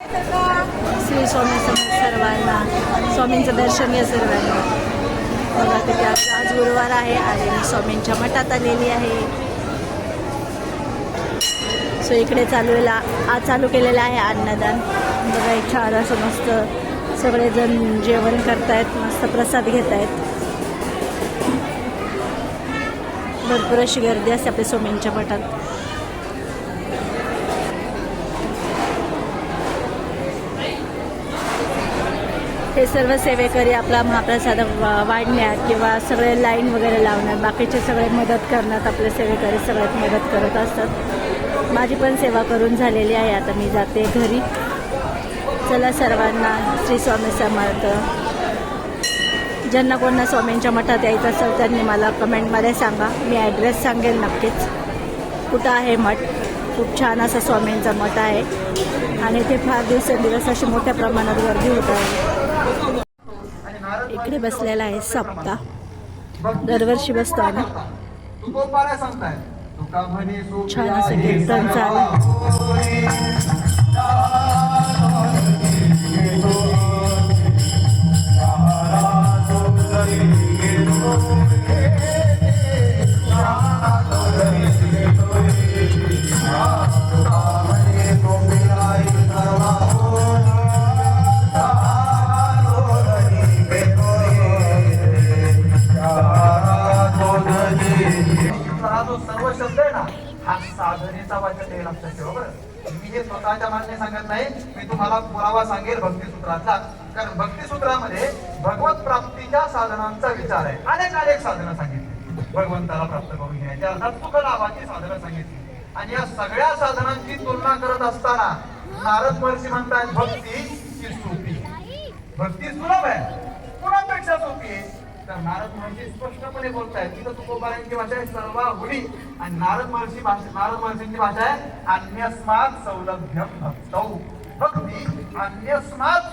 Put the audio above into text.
श्री स्वामी समर्थ सर्वांना स्वामींचं दर्शन घ्या सर्वांना. बघा तिथे आज आज गुरुवार आहे आणि मी स्वामींच्या मठात आलेली आहे. सो इकडे चालू आज चालू केलेलं आहे अन्नदान. बघा इच्छा छान असं मस्त सगळेजण जेवण करतायत मस्त प्रसाद घेत आहेत भरपूर अशी गर्दी असते आपल्या स्वामींच्या मठात. हे सर्व सेवेकरी आपला महाप्रसाद वा- वाढण्यात किंवा सगळे लाईन वगैरे लावण्यात बाकीचे सगळे मदत करण्यात आपले सेवेकरी सगळ्यात मदत करत असतात. माझी पण सेवा करून झालेली आहे. आता मी जाते घरी. चला सर्वांना श्री स्वामी समर्थ. ज्यांना कोणा स्वामींच्या मठात यायचं असेल त्यांनी मला कमेंटमध्ये सांगा. मी ॲड्रेस सांगेल नक्कीच. कुठं आहे मठ? खूप छान असा स्वामींचा मठ आहे. आणि ते फार दिवसेंदिवस अशी मोठ्या प्रमाणात गर्दी होत आहे. इकडे बसलेला आहे सप्ता. दरवर्षी बसतो ना छान असं कीर्तन चालू हा जो सर्व शब्द आहे ना हा साधनेचा वाचक आहे लक्षात ठेवा बरं. मी हे स्वतःच्या मान्य सांगत नाही मी तुम्हाला पुरावा सांगेल भक्तीसूत्रातला कारण भक्तिसूत्रामध्ये भगवत प्राप्तीच्या साधनांचा विचार आहे. अनेक अनेक साधनं सांगितली. भगवंताला प्राप्त करून घ्यायच्या अर्थात सुख लाभाची साधनं सांगितली. आणि या सगळ्या साधनांची तुलना करत असताना नारद महर्षी म्हणतात भक्ती ही सोपी भक्ती सुलभ आहे. कुणापेक्षा सोपी आहे? तर नारद महर्षी स्पष्टपणे बोलतायत तिथं तुकोबारांची भाषा आहे सर्वाहुडी आणि नारद महर्षी भाषा नारद महर्षींची भाषा आहे अन्यस्मात सौलभ्यम भक्तौ. भक्ती अन्यस्मात